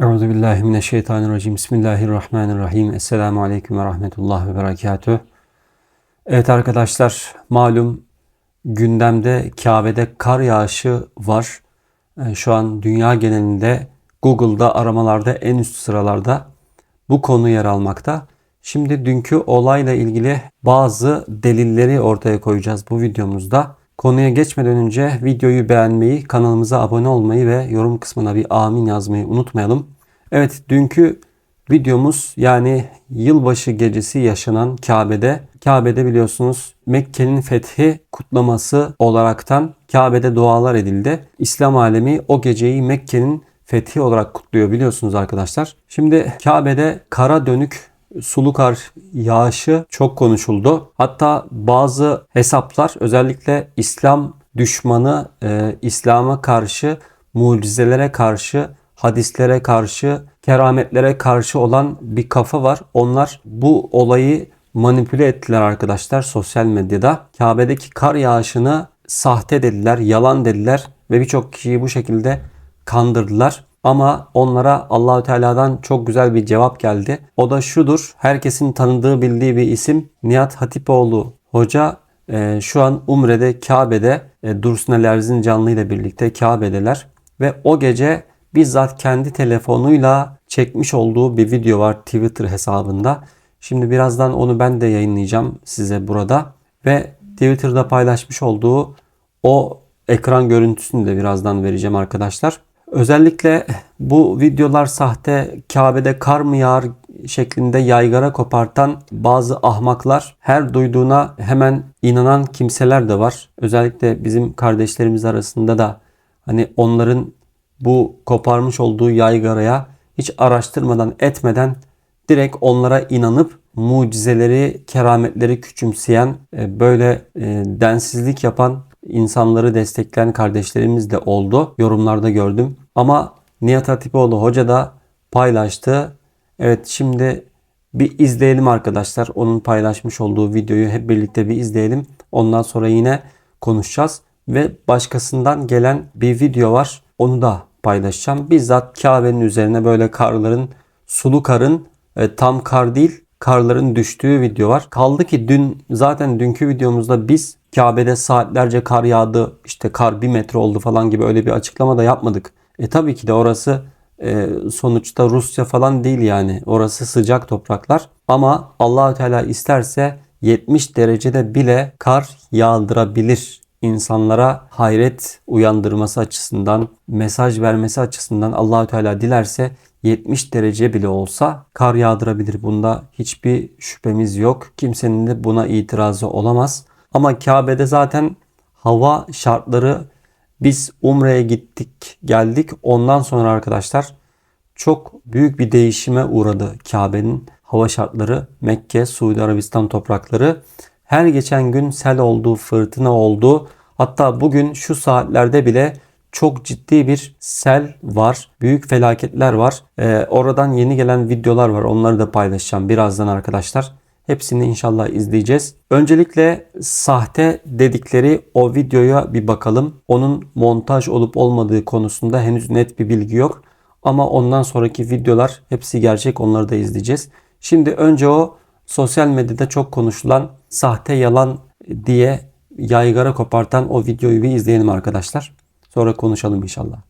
Euzu billahi mineşşeytanirracim. Bismillahirrahmanirrahim. Esselamu aleyküm ve rahmetullah ve berekatüh. Evet arkadaşlar, malum gündemde Kabe'de kar yağışı var. Ee, Şu an dünya genelinde Google'da aramalarda en üst sıralarda bu konu yer almakta. Şimdi dünkü olayla ilgili bazı delilleri ortaya koyacağız bu videomuzda. Konuya geçmeden önce videoyu beğenmeyi, kanalımıza abone olmayı ve yorum kısmına bir amin yazmayı unutmayalım. Evet dünkü videomuz yani yılbaşı gecesi yaşanan Kabe'de. Kabe'de biliyorsunuz Mekke'nin fethi kutlaması olaraktan Kabe'de dualar edildi. İslam alemi o geceyi Mekke'nin fethi olarak kutluyor biliyorsunuz arkadaşlar. Şimdi Kabe'de kara dönük sulu kar yağışı çok konuşuldu. Hatta bazı hesaplar özellikle İslam düşmanı, e, İslam'a karşı, mucizelere karşı, hadislere karşı, kerametlere karşı olan bir kafa var. Onlar bu olayı manipüle ettiler arkadaşlar sosyal medyada. Kabe'deki kar yağışını sahte dediler, yalan dediler ve birçok kişiyi bu şekilde kandırdılar. Ama onlara Allahü Teala'dan çok güzel bir cevap geldi. O da şudur. Herkesin tanıdığı bildiği bir isim Nihat Hatipoğlu Hoca e, şu an Umre'de Kabe'de e, Dursun Ali Erzincanlı ile birlikte Kabe'deler ve o gece bizzat kendi telefonuyla çekmiş olduğu bir video var Twitter hesabında. Şimdi birazdan onu ben de yayınlayacağım size burada ve Twitter'da paylaşmış olduğu o ekran görüntüsünü de birazdan vereceğim arkadaşlar. Özellikle bu videolar sahte Kabe'de kar mı yağar şeklinde yaygara kopartan bazı ahmaklar her duyduğuna hemen inanan kimseler de var. Özellikle bizim kardeşlerimiz arasında da hani onların bu koparmış olduğu yaygaraya hiç araştırmadan etmeden direkt onlara inanıp mucizeleri, kerametleri küçümseyen, e, böyle e, densizlik yapan insanları destekleyen kardeşlerimiz de oldu. Yorumlarda gördüm. Ama Nihat Hatipoğlu Hoca da paylaştı. Evet şimdi bir izleyelim arkadaşlar. Onun paylaşmış olduğu videoyu hep birlikte bir izleyelim. Ondan sonra yine konuşacağız. Ve başkasından gelen bir video var. Onu da paylaşacağım. Bizzat Kabe'nin üzerine böyle karların, sulu karın, e, tam kar değil karların düştüğü video var. Kaldı ki dün zaten dünkü videomuzda biz Kabe'de saatlerce kar yağdı, işte kar bir metre oldu falan gibi öyle bir açıklama da yapmadık. E tabii ki de orası e, sonuçta Rusya falan değil yani. Orası sıcak topraklar. Ama Allahü Teala isterse 70 derecede bile kar yağdırabilir. İnsanlara hayret uyandırması açısından, mesaj vermesi açısından Allahü Teala dilerse 70 derece bile olsa kar yağdırabilir. Bunda hiçbir şüphemiz yok. Kimsenin de buna itirazı olamaz. Ama Kabe'de zaten hava şartları biz Umre'ye gittik geldik. Ondan sonra arkadaşlar çok büyük bir değişime uğradı Kabe'nin hava şartları. Mekke, Suudi Arabistan toprakları. Her geçen gün sel oldu, fırtına oldu. Hatta bugün şu saatlerde bile çok ciddi bir sel var. Büyük felaketler var. Ee, oradan yeni gelen videolar var. Onları da paylaşacağım birazdan arkadaşlar. Hepsini inşallah izleyeceğiz. Öncelikle sahte dedikleri o videoya bir bakalım. Onun montaj olup olmadığı konusunda henüz net bir bilgi yok. Ama ondan sonraki videolar hepsi gerçek onları da izleyeceğiz. Şimdi önce o sosyal medyada çok konuşulan sahte yalan diye yaygara kopartan o videoyu bir izleyelim arkadaşlar. Sonra konuşalım inşallah.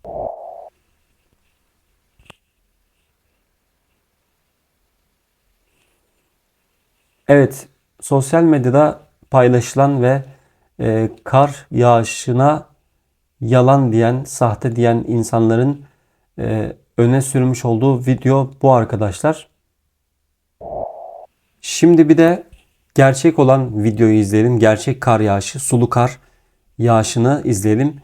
Evet, sosyal medyada paylaşılan ve e, kar yağışına yalan diyen, sahte diyen insanların e, öne sürmüş olduğu video bu arkadaşlar. Şimdi bir de gerçek olan videoyu izleyelim. Gerçek kar yağışı, sulu kar yağışını izleyelim.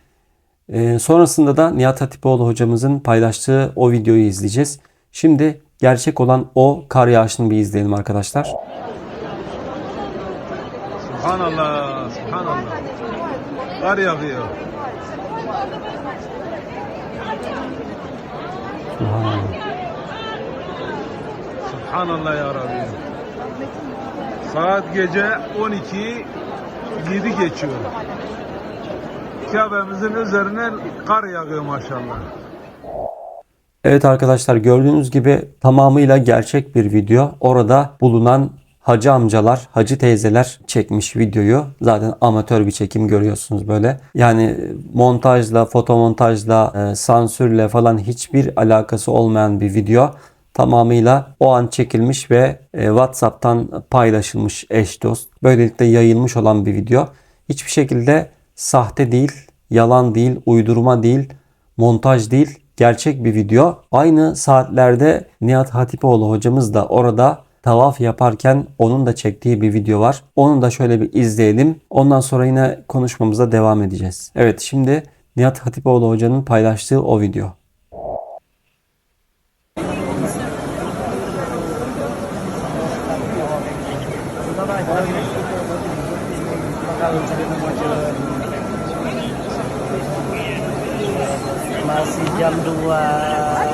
E, sonrasında da Nihat Hatipoğlu hocamızın paylaştığı o videoyu izleyeceğiz. Şimdi gerçek olan o kar yağışını bir izleyelim arkadaşlar. Subhanallah, subhanallah. Kar yağıyor. Subhanallah ya Rabbi. Saat gece 12 7 geçiyor. Kabe'mizin üzerine kar yağıyor maşallah. Evet arkadaşlar gördüğünüz gibi tamamıyla gerçek bir video. Orada bulunan hacı amcalar, hacı teyzeler çekmiş videoyu. Zaten amatör bir çekim görüyorsunuz böyle. Yani montajla, fotomontajla, e, sansürle falan hiçbir alakası olmayan bir video. Tamamıyla o an çekilmiş ve e, WhatsApp'tan paylaşılmış eş dost. Böylelikle yayılmış olan bir video. Hiçbir şekilde sahte değil, yalan değil, uydurma değil, montaj değil, gerçek bir video. Aynı saatlerde Nihat Hatipoğlu hocamız da orada tavaf yaparken onun da çektiği bir video var. Onu da şöyle bir izleyelim. Ondan sonra yine konuşmamıza devam edeceğiz. Evet şimdi Nihat Hatipoğlu hocanın paylaştığı o video. Masih jam 2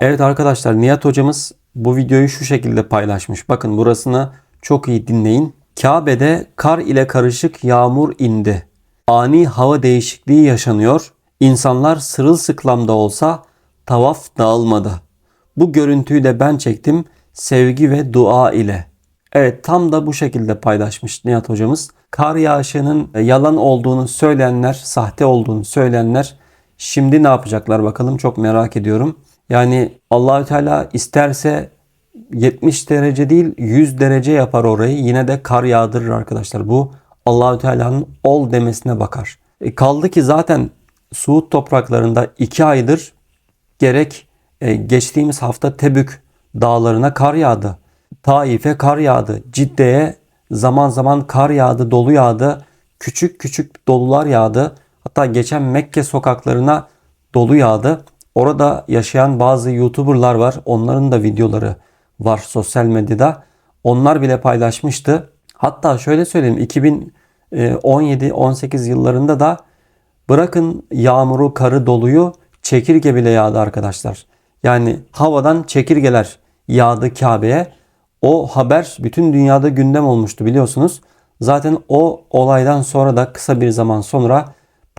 Evet arkadaşlar Nihat hocamız bu videoyu şu şekilde paylaşmış. Bakın burasını çok iyi dinleyin. Kabe'de kar ile karışık yağmur indi. Ani hava değişikliği yaşanıyor. İnsanlar sırılsıklamda olsa tavaf dağılmadı. Bu görüntüyü de ben çektim sevgi ve dua ile. Evet tam da bu şekilde paylaşmış Nihat hocamız. Kar yağışının yalan olduğunu söyleyenler, sahte olduğunu söyleyenler şimdi ne yapacaklar bakalım çok merak ediyorum. Yani Allahü Teala isterse 70 derece değil 100 derece yapar orayı yine de kar yağdırır arkadaşlar. Bu Allahü Teala'nın ol demesine bakar. E kaldı ki zaten Suud topraklarında 2 aydır gerek e, geçtiğimiz hafta Tebük dağlarına kar yağdı. Taif'e kar yağdı. Cidde'ye zaman zaman kar yağdı, dolu yağdı. Küçük küçük dolular yağdı. Hatta geçen Mekke sokaklarına dolu yağdı. Orada yaşayan bazı YouTuber'lar var. Onların da videoları var sosyal medyada. Onlar bile paylaşmıştı. Hatta şöyle söyleyeyim 2017-18 yıllarında da bırakın yağmuru, karı, doluyu çekirge bile yağdı arkadaşlar. Yani havadan çekirgeler yağdı Kabe'ye. O haber bütün dünyada gündem olmuştu biliyorsunuz. Zaten o olaydan sonra da kısa bir zaman sonra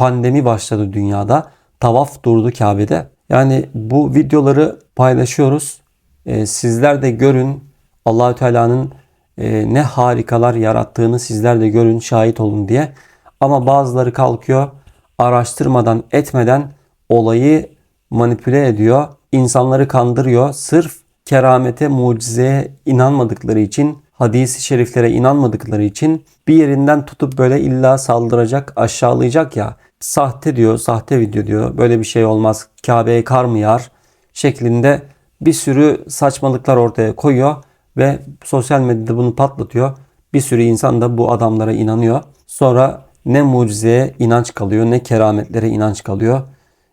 pandemi başladı dünyada. Tavaf durdu Kabe'de. Yani bu videoları paylaşıyoruz. Ee, sizler de görün Allahü Teala'nın e, ne harikalar yarattığını sizler de görün, şahit olun diye. Ama bazıları kalkıyor araştırmadan, etmeden olayı manipüle ediyor. insanları kandırıyor. Sırf keramete, mucizeye inanmadıkları için, hadisi şeriflere inanmadıkları için bir yerinden tutup böyle illa saldıracak, aşağılayacak ya. Sahte diyor, sahte video diyor. Böyle bir şey olmaz. Kabe'ye kar mı yağar? Şeklinde bir sürü saçmalıklar ortaya koyuyor ve sosyal medyada bunu patlatıyor. Bir sürü insan da bu adamlara inanıyor. Sonra ne mucizeye inanç kalıyor ne kerametlere inanç kalıyor.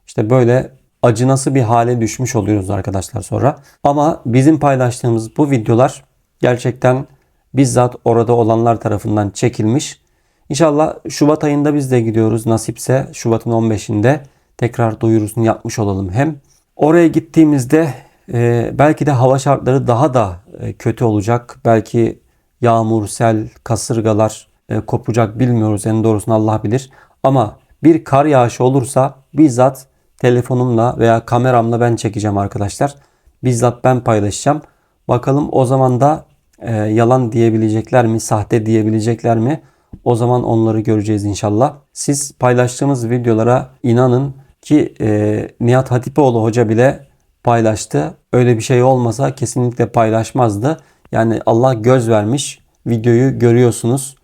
İşte böyle acınası bir hale düşmüş oluyoruz arkadaşlar sonra. Ama bizim paylaştığımız bu videolar gerçekten bizzat orada olanlar tarafından çekilmiş. İnşallah Şubat ayında biz de gidiyoruz. Nasipse Şubat'ın 15'inde tekrar duyurusunu yapmış olalım hem. Oraya gittiğimizde e, belki de hava şartları daha da e, kötü olacak. Belki yağmur, sel, kasırgalar e, kopacak bilmiyoruz. En doğrusunu Allah bilir. Ama bir kar yağışı olursa bizzat telefonumla veya kameramla ben çekeceğim arkadaşlar. Bizzat ben paylaşacağım. Bakalım o zaman da e, yalan diyebilecekler mi, sahte diyebilecekler mi? O zaman onları göreceğiz inşallah. Siz paylaştığımız videolara inanın ki e, Nihat Hatipoğlu hoca bile paylaştı. Öyle bir şey olmasa kesinlikle paylaşmazdı. Yani Allah göz vermiş. Videoyu görüyorsunuz.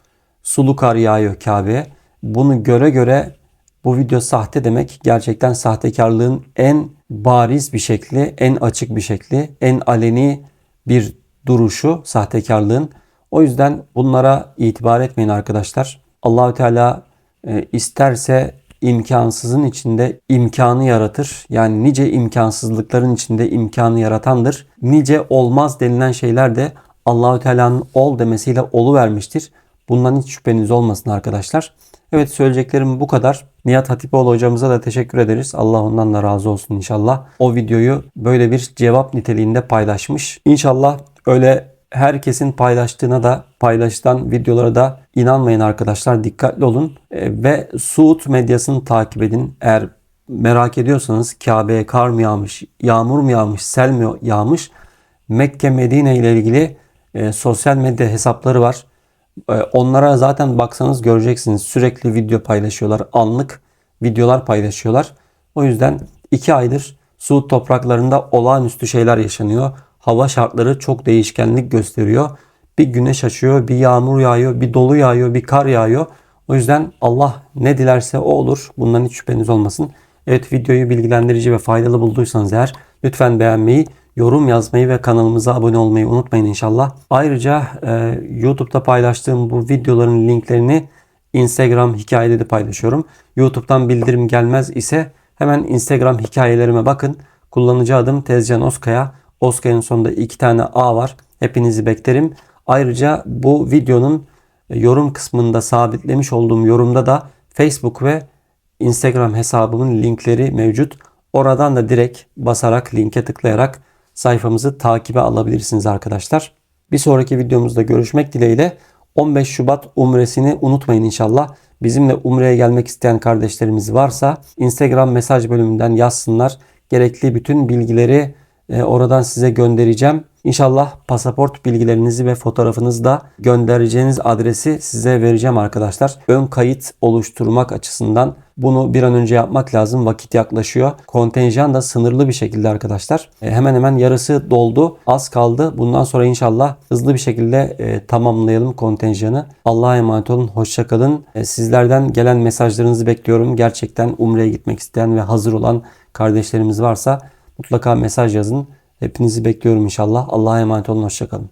Sulu kar yağıyor Kabe'ye. Bunu göre göre bu video sahte demek gerçekten sahtekarlığın en bariz bir şekli, en açık bir şekli, en aleni bir duruşu sahtekarlığın. O yüzden bunlara itibar etmeyin arkadaşlar. Allahü Teala e, isterse imkansızın içinde imkanı yaratır. Yani nice imkansızlıkların içinde imkanı yaratandır. Nice olmaz denilen şeyler de Allahü Teala'nın ol demesiyle olu vermiştir. Bundan hiç şüpheniz olmasın arkadaşlar. Evet söyleyeceklerim bu kadar. Nihat Hatipoğlu hocamıza da teşekkür ederiz. Allah ondan da razı olsun inşallah. O videoyu böyle bir cevap niteliğinde paylaşmış. İnşallah öyle herkesin paylaştığına da paylaşılan videolara da inanmayın arkadaşlar. Dikkatli olun E, ve Suud medyasını takip edin. Eğer merak ediyorsanız Kabe'ye kar mı yağmış, yağmur mu yağmış, sel mi yağmış? Mekke Medine ile ilgili e, sosyal medya hesapları var. E, onlara zaten baksanız göreceksiniz. Sürekli video paylaşıyorlar. Anlık videolar paylaşıyorlar. O yüzden iki aydır Suud topraklarında olağanüstü şeyler yaşanıyor. Hava şartları çok değişkenlik gösteriyor. Bir güneş açıyor, bir yağmur yağıyor, bir dolu yağıyor, bir kar yağıyor. O yüzden Allah ne dilerse o olur. Bundan hiç şüpheniz olmasın. Evet videoyu bilgilendirici ve faydalı bulduysanız eğer lütfen beğenmeyi, yorum yazmayı ve kanalımıza abone olmayı unutmayın inşallah. Ayrıca e, YouTube'da paylaştığım bu videoların linklerini Instagram hikayede de paylaşıyorum. YouTube'dan bildirim gelmez ise hemen Instagram hikayelerime bakın. Kullanıcı adım Tezcan Oskaya. Oskaya'nın sonunda iki tane A var. Hepinizi beklerim. Ayrıca bu videonun yorum kısmında sabitlemiş olduğum yorumda da Facebook ve Instagram hesabımın linkleri mevcut. Oradan da direkt basarak linke tıklayarak sayfamızı takibe alabilirsiniz arkadaşlar. Bir sonraki videomuzda görüşmek dileğiyle 15 Şubat umresini unutmayın inşallah. Bizimle umreye gelmek isteyen kardeşlerimiz varsa Instagram mesaj bölümünden yazsınlar. Gerekli bütün bilgileri e, oradan size göndereceğim. İnşallah pasaport bilgilerinizi ve fotoğrafınızı da göndereceğiniz adresi size vereceğim arkadaşlar. Ön kayıt oluşturmak açısından bunu bir an önce yapmak lazım. Vakit yaklaşıyor. Kontenjan da sınırlı bir şekilde arkadaşlar. E, hemen hemen yarısı doldu. Az kaldı. Bundan sonra inşallah hızlı bir şekilde e, tamamlayalım kontenjanı. Allah'a emanet olun. Hoşça kalın. E, sizlerden gelen mesajlarınızı bekliyorum. Gerçekten Umre'ye gitmek isteyen ve hazır olan kardeşlerimiz varsa mutlaka mesaj yazın. Hepinizi bekliyorum inşallah. Allah'a emanet olun. Hoşçakalın.